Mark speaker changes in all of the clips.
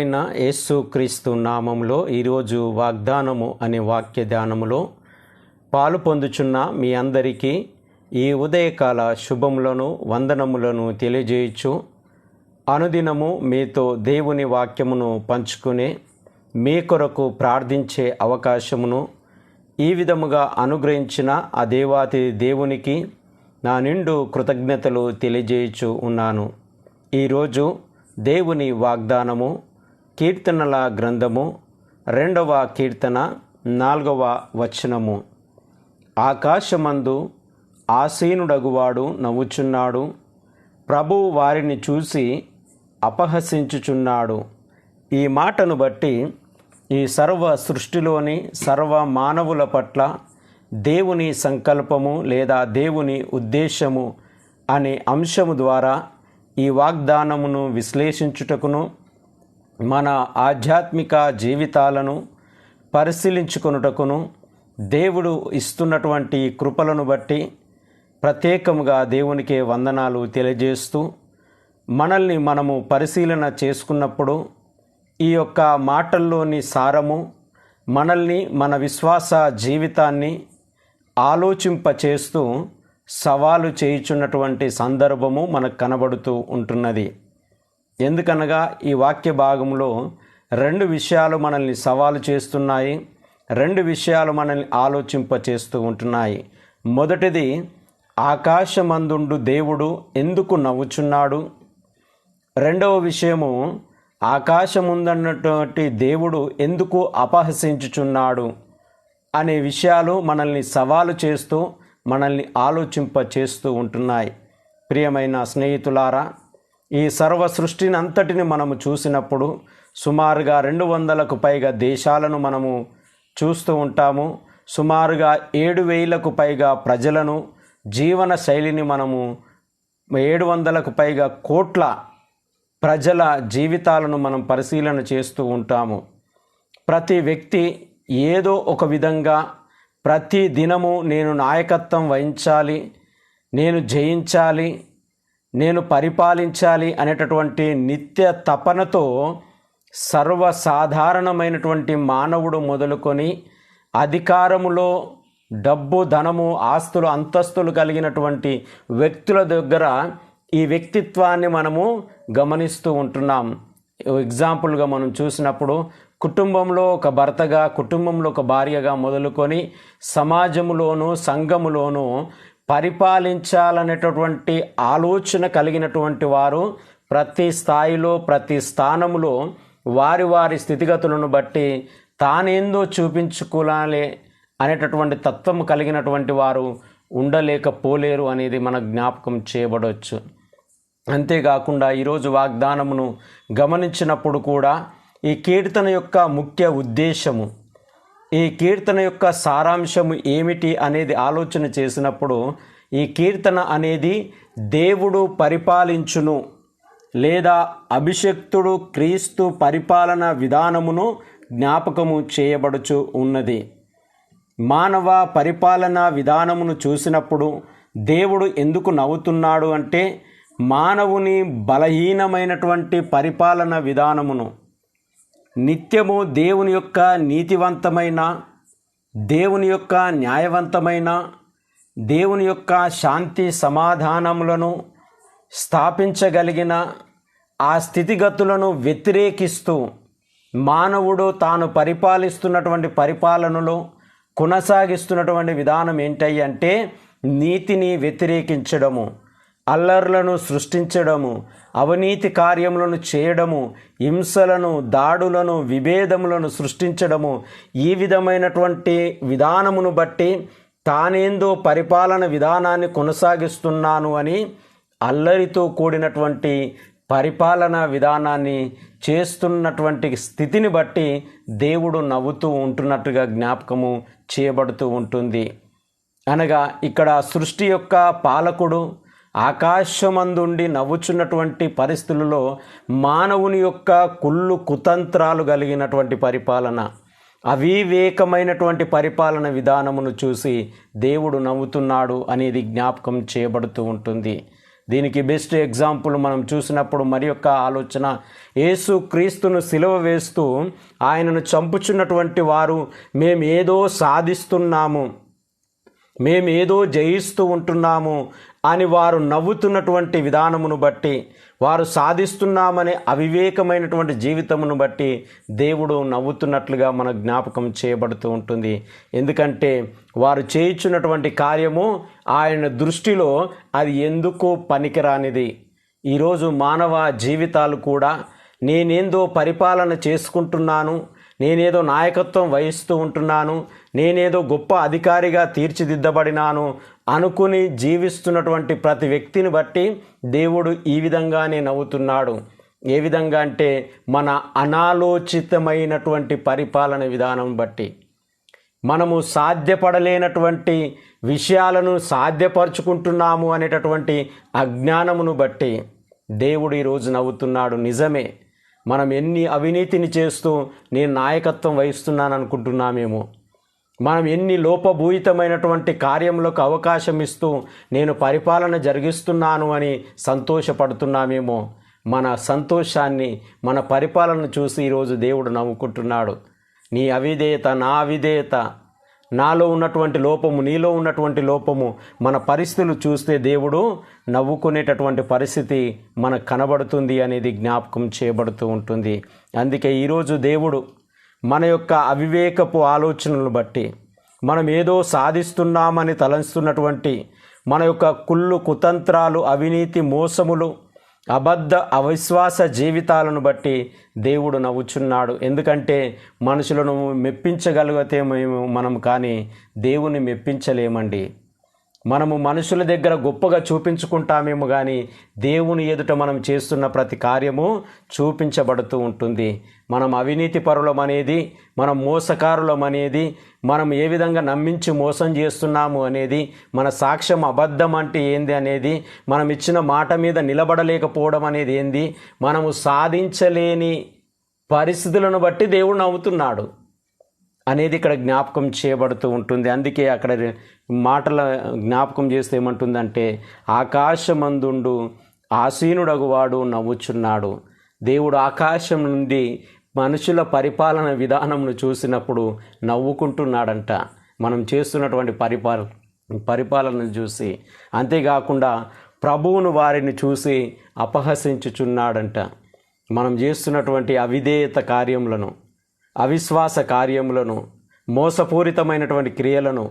Speaker 1: ప్రభువైన యేసుక్రీస్తు నామంలో ఈరోజు వాగ్దానము అనే వాక్య ధ్యానములో పాలు పొందుచున్న మీ అందరికీ ఈ ఉదయకాల శుభములను వందనములను తెలియజేయచ్చు అనుదినము మీతో దేవుని వాక్యమును పంచుకునే మీ కొరకు ప్రార్థించే అవకాశమును ఈ విధముగా అనుగ్రహించిన ఆ దేవాతి దేవునికి నా నిండు కృతజ్ఞతలు తెలియజేయచ్చు ఉన్నాను. ఈరోజు దేవుని వాగ్దానము కీర్తనల గ్రంథము రెండవ కీర్తన నాలుగవ వచనము. ఆకాశమందు ఆసీనుడగువాడు నవ్వుచున్నాడు ప్రభు వారిని చూసి అపహసించుచున్నాడు. ఈ మాటను బట్టి ఈ సర్వ సృష్టిలోని సర్వ మానవుల పట్ల దేవుని సంకల్పము లేదా దేవుని ఉద్దేశము అనే అంశము ద్వారా ఈ వాగ్దానమును విశ్లేషించుటకును మన ఆధ్యాత్మిక జీవితాలను పరిశీలించుకొనుటకును దేవుడు ఇస్తున్నటువంటి కృపలను బట్టి ప్రత్యేకముగా దేవునికి వందనాలు తెలియజేస్తూ మనల్ని మనము పరిశీలన చేసుకున్నప్పుడు ఈ యొక్క మాటల్లోని సారము మనల్ని మన విశ్వాస జీవితాన్ని ఆలోచింపచేస్తూ సవాలు చేయుచున్నటువంటి సందర్భము మనకు కనబడుతూ ఉంటున్నది. ఎందుకనగా ఈ వాక్య భాగంలో రెండు విషయాలు మనల్ని సవాలు చేస్తున్నాయి రెండు విషయాలు మనల్ని ఆలోచింప చేస్తూ ఉంటున్నాయి. మొదటిది ఆకాశమందుండు దేవుడు ఎందుకు నవ్వుచున్నాడు? రెండవ విషయము ఆకాశముందన్నటువంటి దేవుడు ఎందుకు అపహసించుచున్నాడు అనే విషయాలు మనల్ని సవాలు చేస్తూ మనల్ని ఆలోచింప చేస్తూ ఉంటున్నాయి. ప్రియమైన స్నేహితులారా ఈ సర్వ సృష్టిని అంతటిని మనము చూసినప్పుడు సుమారుగా రెండు వందలకు పైగా దేశాలను మనము చూస్తూ ఉంటాము. సుమారుగా ఏడు వేలకు పైగా ప్రజలను జీవన శైలిని మనము ఏడు వందలకు పైగా కోట్ల ప్రజల జీవితాలను మనం పరిశీలన చేస్తూ ఉంటాము. ప్రతి వ్యక్తి ఏదో ఒక విధంగా ప్రతి దినము నేను నాయకత్వం వహించాలి నేను జయించాలి నేను పరిపాలించాలి అనేటటువంటి నిత్య తపనతో సర్వసాధారణమైనటువంటి మానవుడు మొదలుకొని అధికారములో డబ్బు ధనము ఆస్తులు అంతస్తులు కలిగినటువంటి వ్యక్తుల దగ్గర ఈ వ్యక్తిత్వాన్ని మనము గమనిస్తూ ఉంటున్నాం. ఎగ్జాంపుల్గా మనం చూసినప్పుడు కుటుంబంలో ఒక భర్తగా కుటుంబంలో ఒక భార్యగా మొదలుకొని సమాజములోను సంఘములోను పరిపాలించాలనేటటువంటి ఆలోచన కలిగినటువంటి వారు ప్రతి స్థాయిలో ప్రతి స్థానములో వారి వారి స్థితిగతులను బట్టి తానేందో చూపించుకోవాలి అనేటటువంటి తత్వం కలిగినటువంటి వారు ఉండలేకపోలేరు అనేది మన జ్ఞాపకం చేయబడవచ్చు అంతేకాకుండా ఈరోజు వాగ్దానమును గమనించినప్పుడు కూడా ఈ కీర్తన యొక్క ముఖ్య ఉద్దేశము ఈ కీర్తన యొక్క సారాంశము ఏమిటి అనేది ఆలోచన చేసినప్పుడు ఈ కీర్తన అనేది దేవుడు పరిపాలించును లేదా అభిషక్తుడు క్రీస్తు పరిపాలన విధానమును జ్ఞాపకము చేయబడుచు ఉన్నది. మానవ పరిపాలన విధానమును చూసినప్పుడు దేవుడు ఎందుకు నవ్వుతున్నాడు అంటే మానవుని బలహీనమైనటువంటి పరిపాలన విధానమును నిత్యము దేవుని యొక్క నీతివంతమైన దేవుని యొక్క న్యాయవంతమైన దేవుని యొక్క శాంతి సమాధానములను స్థాపించగలిగిన ఆ స్థితిగతులను వ్యతిరేకిస్తూ మానవుడు తాను పరిపాలిస్తున్నటువంటి పరిపాలనలో కొనసాగిస్తున్నటువంటి విధానం ఏంటంటే నీతిని వ్యతిరేకించడము. అల్లర్లను సృష్టించడము అవినీతి కార్యములను చేయడము హింసలను దాడులను విభేదములను సృష్టించడము ఈ విధమైనటువంటి విధానమును బట్టి తానేందో పరిపాలన విధానాన్ని కొనసాగిస్తున్నాను అని అల్లరితో కూడినటువంటి పరిపాలన విధానాన్ని చేస్తున్నటువంటి స్థితిని బట్టి దేవుడు నవ్వుతూ ఉంటున్నట్టుగా జ్ఞాపకము చేయబడుతూ ఉంటుంది. అనగా ఇక్కడ సృష్టి యొక్క పాలకుడు ఆకాశమందుండి నవ్వుచున్నటువంటి పరిస్థితులలో మానవుని యొక్క కుళ్ళు కుతంత్రాలు కలిగినటువంటి పరిపాలన అవివేకమైనటువంటి పరిపాలన విధానమును చూసి దేవుడు నవ్వుతున్నాడు అనేది జ్ఞాపకం చేయబడుతూ ఉంటుంది. దీనికి బెస్ట్ ఎగ్జాంపుల్ మనం చూసినప్పుడు మరి యొక్క ఆలోచన యేసు క్రీస్తును సిలువ వేస్తూ ఆయనను చంపుచున్నటువంటి వారు మేము ఏదో సాధిస్తున్నాము మేమేదో జయిస్తూ ఉంటున్నాము అని వారు నవ్వుతున్నటువంటి విధానమును బట్టి వారు సాధిస్తున్నామనే అవివేకమైనటువంటి జీవితమును బట్టి దేవుడు నవ్వుతున్నట్లుగా మన జ్ఞాపకం చేయబడుతూ ఉంటుంది. ఎందుకంటే వారు చేయించున్నటువంటి కార్యము ఆయన దృష్టిలో అది ఎందుకు పనికిరానిది. ఈరోజు మానవ జీవితాలు కూడా నేనేందో పరిపాలన చేసుకుంటున్నాను నేనేదో నాయకత్వం వహిస్తూ ఉంటున్నాను నేనేదో గొప్ప అధికారిగా తీర్చిదిద్దబడినాను అనుకుని జీవిస్తున్నటువంటి ప్రతి వ్యక్తిని బట్టి దేవుడు ఈ విధంగానే నవ్వుతున్నాడు. ఏ విధంగా అంటే మన అనాలోచితమైనటువంటి పరిపాలన విధానం బట్టి. మనము సాధ్యపడలేనటువంటి విషయాలను సాధ్యపరుచుకుంటున్నాము అనేటటువంటి అజ్ఞానమును బట్టి దేవుడు ఈరోజు నవ్వుతున్నాడు నిజమే. మనం ఎన్ని అవినీతిని చేస్తూ నేను నాయకత్వం వహిస్తున్నాను అనుకుంటున్నామేమో మనం ఎన్ని లోపభూయితమైనటువంటి కార్యములకు అవకాశం ఇస్తూ నేను పరిపాలన జరిగిస్తున్నాను అని సంతోషపడుతున్నామేమో. మన సంతోషాన్ని మన పరిపాలన చూసి ఈరోజు దేవుడు నవ్వుకుంటున్నాడు. నీ అవిధేయత నా అవిధేయత నాలో ఉన్నటువంటి లోపము నీలో ఉన్నటువంటి లోపము మన పరిస్థితులు చూస్తే దేవుడు నవ్వుకునేటటువంటి పరిస్థితి మనకు కనబడుతుంది అనేది జ్ఞాపకం చేయబడుతూ ఉంటుంది. అందుకే ఈరోజు దేవుడు మన యొక్క అవివేకపు ఆలోచనలు బట్టి మనం ఏదో సాధిస్తున్నామని తలంచుతున్నటువంటి మన యొక్క కుళ్ళు కుతంత్రాలు అవినీతి మోసములు అబద్ధ అవిశ్వాస జీవితాలను బట్టి దేవుడు నవ్వుచున్నాడు. ఎందుకంటే మనుషులను మెప్పించగలిగితే మేము మనం కానీ దేవుని మెప్పించలేమండి. మనము మనుషుల దగ్గర గొప్పగా చూపించుకుంటామేమో కానీ దేవుని ఎదుట మనం చేస్తున్న ప్రతి కార్యము చూపించబడుతూ ఉంటుంది. మనం అవినీతి పరులం అనేది మనం మోసకారులం అనేది మనం ఏ విధంగా నమ్మించి మోసం చేస్తున్నాము అనేది మన సాక్ష్యం అబద్ధం అంటే ఏంది అనేది మనం ఇచ్చిన మాట మీద నిలబడలేకపోవడం అనేది ఏంది మనము సాధించలేని పరిస్థితులను బట్టి దేవుడు నవ్వుతున్నాడు అనేది ఇక్కడ జ్ఞాపకం చేయబడుతూ ఉంటుంది. అందుకే అక్కడ మాటల జ్ఞాపకం చేస్తే ఏమంటుందంటే ఆకాశమందుండు ఆసీనుడగువాడు నవ్వుచున్నాడు. దేవుడు ఆకాశం నుండి మనుషుల పరిపాలన విధానంను చూసినప్పుడు నవ్వుకుంటున్నాడంట. మనం చేస్తున్నటువంటి పరిపాల పరిపాలనను చూసి అంతేకాకుండా ప్రభువును వారిని చూసి అపహసించుచున్నాడంట. మనం చేస్తున్నటువంటి అవిధేయత కార్యములను అవిశ్వాస కార్యములను మోసపూరితమైనటువంటి క్రియలను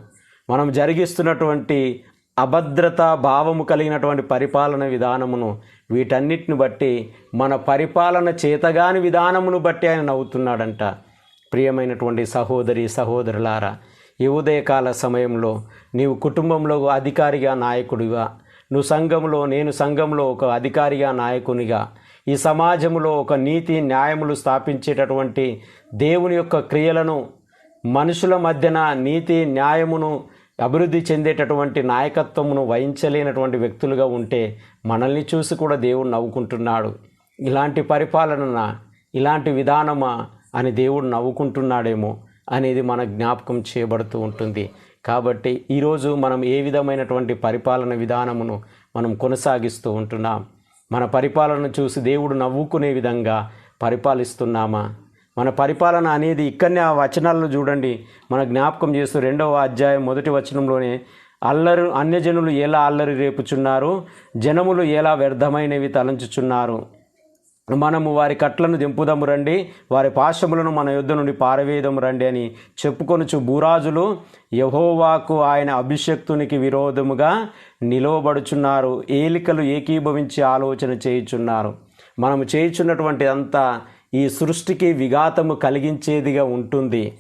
Speaker 1: మనం జరిగిస్తున్నటువంటి అభద్రత భావము కలిగినటువంటి పరిపాలన విధానమును వీటన్నిటిని బట్టి మన పరిపాలన చేతగాని విధానమును బట్టి ఆయన నవ్వుతున్నాడంట. ప్రియమైనటువంటి సహోదరి సహోదరులారా ఈ ఉదయకాల సమయంలో నీవు కుటుంబంలో అధికారిగా నాయకుడిగా నువ్వు సంఘంలో నేను సంఘంలో ఒక అధికారిగా నాయకునిగా. ఈ సమాజంలో ఒక నీతి న్యాయములు స్థాపించేటటువంటి దేవుని యొక్క క్రియలను మనుషుల మధ్యన నీతి న్యాయమును అభివృద్ధి చెందేటటువంటి నాయకత్వమును వహించలేనటువంటి వ్యక్తులుగా ఉంటే మనల్ని చూసి కూడా దేవుడు నవ్వుకుంటున్నాడు. ఇలాంటి పరిపాలన ఇలాంటి విధానమా? అని దేవుడు నవ్వుకుంటున్నాడేమో అనేది మన జ్ఞాపకం చేయబడుతూ ఉంటుంది. కాబట్టి ఈరోజు మనం ఏ విధమైనటువంటి పరిపాలన విధానమును మనం కొనసాగిస్తూ ఉంటున్నాం? మన పరిపాలన చూసి దేవుడు నవ్వుకునే విధంగా పరిపాలిస్తున్నామా? మన పరిపాలన అనేది ఇక్కడనే ఆ వచనాలను చూడండి. మన జ్ఞాపకం చేస్తూ రెండవ అధ్యాయం మొదటి వచనంలోనే అల్లరు అన్యజనులు ఎలా అల్లరి రేపుచున్నారు? జనములు ఎలా వ్యర్థమైనవి తలంచుచున్నారు? మనము వారి కట్లను దింపుదము రండి. వారి పాశములను మన యుద్ధ నుండి పారవేయదము రండి అని చెప్పుకొనుచు భూరాజులు యహోవాకు ఆయన అభిషక్తునికి విరోధముగా నిలవబడుచున్నారు. ఏలికలు ఏకీభవించి ఆలోచన చేయుచున్నారు. మనము చేయుచున్నటువంటి అంతా ఈ సృష్టికి విఘాతము కలిగించేదిగా ఉంటుంది.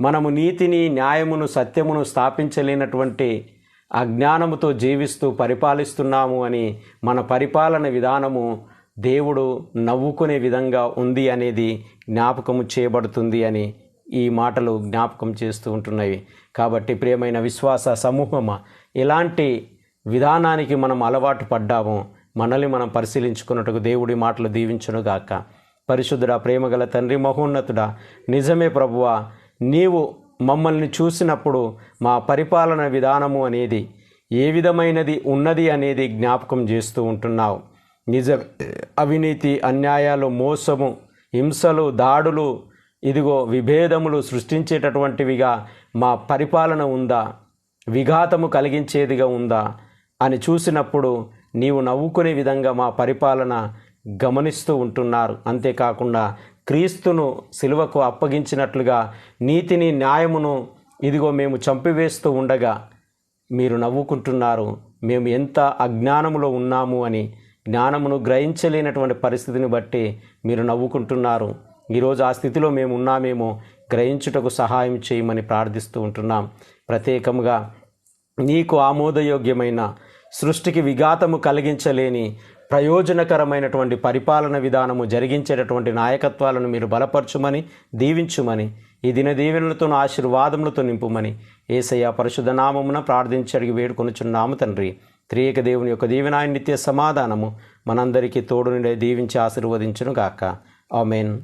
Speaker 1: మనము నీతిని న్యాయమును సత్యమును స్థాపించలేనటువంటి అజ్ఞానముతో జీవిస్తూ పరిపాలిస్తున్నాము అని మన పరిపాలన విధానము దేవుడు నవ్వుకునే విధంగా ఉంది అనేది జ్ఞాపకము చేయబడుతుంది అని ఈ మాటలు జ్ఞాపకం చేస్తూ ఉంటున్నవి కాబట్టి ప్రియమైన విశ్వాస సమూహమా ఇలాంటి విధానానికి మనం అలవాటు పడ్డాము. మనల్ని మనం పరిశీలించుకున్నట్టుకు దేవుడి మాటలు దీవించునుగాక పరిశుద్ధుడా ప్రేమగల తండ్రి మహోన్నతుడా నిజమే ప్రభువా నీవు మమ్మల్ని చూసినప్పుడు మా పరిపాలన విధానము అనేది ఏ విధమైనది ఉన్నది అనేది జ్ఞాపకం చేస్తూ ఉంటున్నావు. నిజ. అవినీతి అన్యాయాలు మోసము హింసలు దాడులు ఇదిగో విభేదములు సృష్టించేటటువంటివిగా మా పరిపాలన ఉందా? విఘాతము కలిగించేదిగా ఉందా? అని చూసినప్పుడు నీవు నవ్వుకునే విధంగా మా పరిపాలన గమనిస్తూ ఉంటున్నారు. అంతేకాకుండా క్రీస్తును సిలువకు అప్పగించినట్లుగా నీతిని న్యాయమును ఇదిగో మేము చంపివేస్తూ ఉండగా మీరు నవ్వుకుంటున్నారు. మేము ఎంత అజ్ఞానములో ఉన్నాము అని జ్ఞానమును గ్రహించలేనటువంటి పరిస్థితిని బట్టి మీరు నవ్వుకుంటున్నారు. ఈరోజు ఆ స్థితిలో మేము ఉన్నామేమో గ్రహించుటకు సహాయం చేయమని ప్రార్థిస్తూ ఉంటున్నాం. ప్రత్యేకంగా నీకు ఆమోదయోగ్యమైన సృష్టికి విఘాతము కలిగించలేని ప్రయోజనకరమైనటువంటి పరిపాలన విధానము జరిగించేటటువంటి నాయకత్వాలను మీరు బలపరచుమని దీవించుమని ఈ దిన దీవెనలతో ఆశీర్వాదములతో నింపుమని ఏసయ్య పరిశుద్ధ నామమున ప్రార్థించి అడిగి వేడుకొనుచున్నాము తండ్రి. త్రియక దేవుని యొక్క దీవెనాయ నిత్య సమాధానము మనందరికీ తోడు నుండి దీవించి ఆశీర్వదించును గాక ఆమెన్.